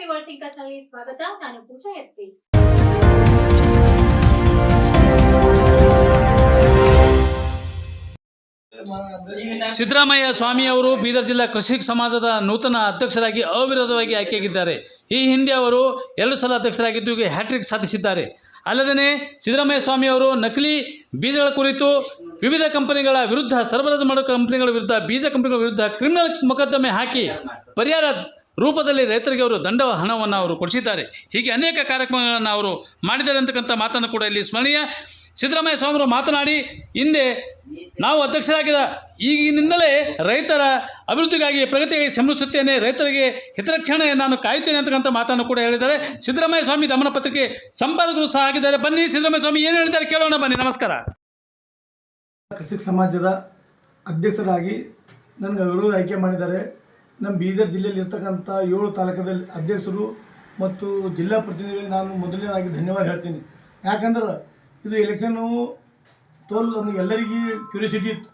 ಸ್ವಾಗತ. ನಾನು ಪೂಜಾ ಎಸ್ಪಿ. ಸಿದ್ದರಾಮಯ್ಯ ಸ್ವಾಮಿ ಅವರು ಬೀದರ್ ಜಿಲ್ಲಾ ಕೃಷಿ ಸಮಾಜದ ನೂತನ ಅಧ್ಯಕ್ಷರಾಗಿ ಅವಿರೋಧವಾಗಿ ಆಯ್ಕೆಯಾಗಿದ್ದಾರೆ. ಈ ಹಿಂದೆ ಅವರು ಎರಡು ಸಲ ಅಧ್ಯಕ್ಷರಾಗಿದ್ದು ಹ್ಯಾಟ್ರಿಕ್ ಸಾಧಿಸಿದ್ದಾರೆ. ಅಲ್ಲದೇ ಸಿದ್ದರಾಮಯ್ಯ ಸ್ವಾಮಿ ಅವರು ನಕಲಿ ಬೀಜಗಳ ಕುರಿತು ವಿವಿಧ ಕಂಪನಿಗಳ ವಿರುದ್ಧ, ಸರಬರಾಜು ಮಾಡುವ ಕಂಪನಿಗಳ ವಿರುದ್ಧ, ಬೀಜ ಕಂಪನಿಗಳ ವಿರುದ್ಧ ಕ್ರಿಮಿನಲ್ ಮೊಕದ್ದಮೆ ಹಾಕಿ ಪರಿಹಾರ ರೂಪದಲ್ಲಿ ರೈತರಿಗೆ ಅವರು ದಂಡ ಹಣವನ್ನು ಅವರು ಕೊಡಿಸಿದ್ದಾರೆ. ಹೀಗೆ ಅನೇಕ ಕಾರ್ಯಕ್ರಮಗಳನ್ನು ಅವರು ಮಾಡಿದ್ದಾರೆ ಅಂತಕ್ಕಂಥ ಮಾತನ್ನು ಕೂಡ ಇಲ್ಲಿ ಸ್ಮರಣೀಯ ಸಿದ್ದರಾಮಯ್ಯ ಸ್ವಾಮಿಯವರು ಮಾತನಾಡಿ, ಹಿಂದೆ ನಾವು ಅಧ್ಯಕ್ಷರಾಗಿದ್ದ ಈಗಿನಿಂದಲೇ ರೈತರ ಅಭಿವೃದ್ಧಿಗಾಗಿ ಪ್ರಗತಿಗಾಗಿ ಶ್ರಮಿಸುತ್ತೇನೆ, ರೈತರಿಗೆ ಹಿತರಕ್ಷಣೆ ನಾನು ಕಾಯುತ್ತೇನೆ ಅಂತಕ್ಕಂಥ ಮಾತನ್ನು ಕೂಡ ಹೇಳಿದ್ದಾರೆ. ಸಿದ್ದರಾಮಯ್ಯ ಸ್ವಾಮಿ ದಮನ ಪತ್ರಿಕೆ ಸಂಪಾದಕರು ಸಹ ಆಗಿದ್ದಾರೆ. ಬನ್ನಿ ಸಿದ್ದರಾಮಯ್ಯ ಸ್ವಾಮಿ, ಏನು ಹೇಳಿದ್ದಾರೆ ಕೇಳೋಣ, ಬನ್ನಿ, ನಮಸ್ಕಾರ. ಕೃಷಿ ಸಮಾಜದ ಅಧ್ಯಕ್ಷರಾಗಿ ನನಗೆ ವಿರೋಧ ಆಯ್ಕೆ ಮಾಡಿದ್ದಾರೆ. ನಮ್ಮ ಬೀದರ್ ಜಿಲ್ಲೆಯಲ್ಲಿ ಇರ್ತಕ್ಕಂಥ ಏಳು ತಾಲೂಕದಲ್ಲಿ ಅಧ್ಯಕ್ಷರು ಮತ್ತು ಜಿಲ್ಲಾ ಪ್ರತಿನಿಧಿಗಳಿಗೆ ನಾನು ಮೊದಲನೇದಾಗಿ ಧನ್ಯವಾದ ಹೇಳ್ತೀನಿ. ಯಾಕಂದ್ರೆ ಇದು ಎಲೆಕ್ಷನ್ನು ತೋಲ್ ಒಂದು ಎಲ್ಲರಿಗೂ ಕ್ಯೂರಿಯಾಸಿಟಿ ಇತ್ತು.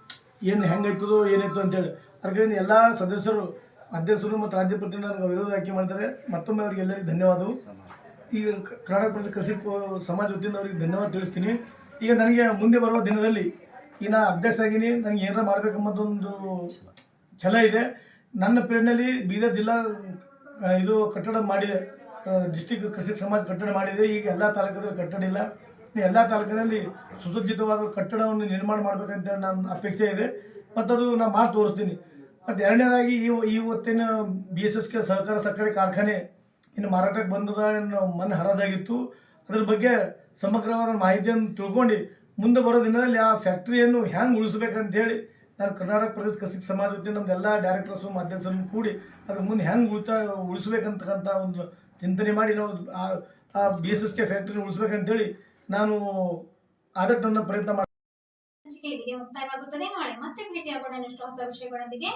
ಏನು ಹೆಂಗಾಯ್ತದೋ ಏನಾಯ್ತು ಅಂತೇಳಿ. ಅದ್ರ ಕಡೆಯಿಂದ ಎಲ್ಲ ಸದಸ್ಯರು, ಅಧ್ಯಕ್ಷರು ಮತ್ತು ರಾಜ್ಯ ಪ್ರತಿನಿಧಿ ನನಗೆ ವಿರೋಧ ಆಯ್ಕೆ ಮಾಡ್ತಾರೆ. ಮತ್ತೊಮ್ಮೆ ಅವರಿಗೆ ಎಲ್ಲರಿಗೂ ಧನ್ಯವಾದವು ಈಗ ಕರ್ನಾಟಕ ಪ್ರದೇಶ ಕೃಷಿ ಸಮಾಜ ವತಿಯಿಂದ ಅವರಿಗೆ ಧನ್ಯವಾದ ತಿಳಿಸ್ತೀನಿ. ಈಗ ನನಗೆ ಮುಂದೆ ಬರುವ ದಿನದಲ್ಲಿ ಈಗ ನಾ ಅಧ್ಯಕ್ಷ ಆಗೀನಿ. ನನಗೆ ಏನಾರ ಮಾಡಬೇಕೆಂಬುದೊಂದು ಛಲ ಇದೆ. ನನ್ನ ಪ್ರೇರಣೆಯಲ್ಲಿ ಬೀದರ್ ಜಿಲ್ಲಾ ಇದು ಕಟ್ಟಡ ಮಾಡಿದೆ. ಡಿಸ್ಟಿಕ್ ಕೃಷಿ ಸಮಾಜ ಕಟ್ಟಡ ಮಾಡಿದೆ. ಈಗ ಎಲ್ಲ ತಾಲೂಕದಲ್ಲಿ ಕಟ್ಟಡ ಇಲ್ಲ. ಎಲ್ಲ ತಾಲೂಕಿನಲ್ಲಿ ಸುಸಜ್ಜಿತವಾದ ಕಟ್ಟಡವನ್ನು ನಿರ್ಮಾಣ ಮಾಡಬೇಕಂತ ನನ್ನ ಅಪೇಕ್ಷೆ ಇದೆ. ಮತ್ತು ಅದು ನಾನು ಮಾಡಿ ತೋರಿಸ್ತೀನಿ. ಮತ್ತು ಎರಡನೇದಾಗಿ ಈ ಇವತ್ತಿನ ಬಿ ಎಸ್ ಎಸ್ಗೆ ಸಹಕಾರ ಸಕ್ಕರೆ ಕಾರ್ಖಾನೆ ಇನ್ನು ಮಾರಾಟಕ್ಕೆ ಬಂದದ ಏನು ಮನೆ ಹರದಾಗಿತ್ತು ಅದ್ರ ಬಗ್ಗೆ ಸಮಗ್ರವಾದ ಮಾಹಿತಿಯನ್ನು ತಿಳ್ಕೊಂಡು ಮುಂದೆ ಬರೋ ದಿನದಲ್ಲಿ ಆ ಫ್ಯಾಕ್ಟ್ರಿಯನ್ನು ಹ್ಯಾಂಗೆ ಉಳಿಸ್ಬೇಕಂತೇಳಿ ನಾನು ಕರ್ನಾಟಕ ಪ್ರದೇಶ ಕಸಿಕ್ ಸಮಾಜ ವತಿಯಿಂದ ಎಲ್ಲ ಡೈರೆಕ್ಟರ್ಸು ಅಧ್ಯಕ್ಷರನ್ನು ಕೂಡಿ ಅದ್ರ ಮುಂದೆ ಹೆಂಗೆ ಉಳಿತಾ ಉಳಿಸ್ಬೇಕಂತಕ್ಕಂಥ ಒಂದು ಚಿಂತನೆ ಮಾಡಿ ನಾವು ಆ ಬಿ ಎಸ್ ಎಸ್ ಕೆ ಫ್ಯಾಕ್ಟ್ರಿನ ಉಳಿಸ್ಬೇಕಂತೇಳಿ ನಾನು ಆದಷ್ಟು ನನ್ನ ಪ್ರಯತ್ನ ಮಾಡಿ ಮುಕ್ತಾಯವಾಗುತ್ತದೆ. ಮತ್ತೆ ಭೇಟಿಯಾಗೋಣ ಇನ್ನಷ್ಟು ಹೊಸ ವಿಷಯಗಳೊಂದಿಗೆ.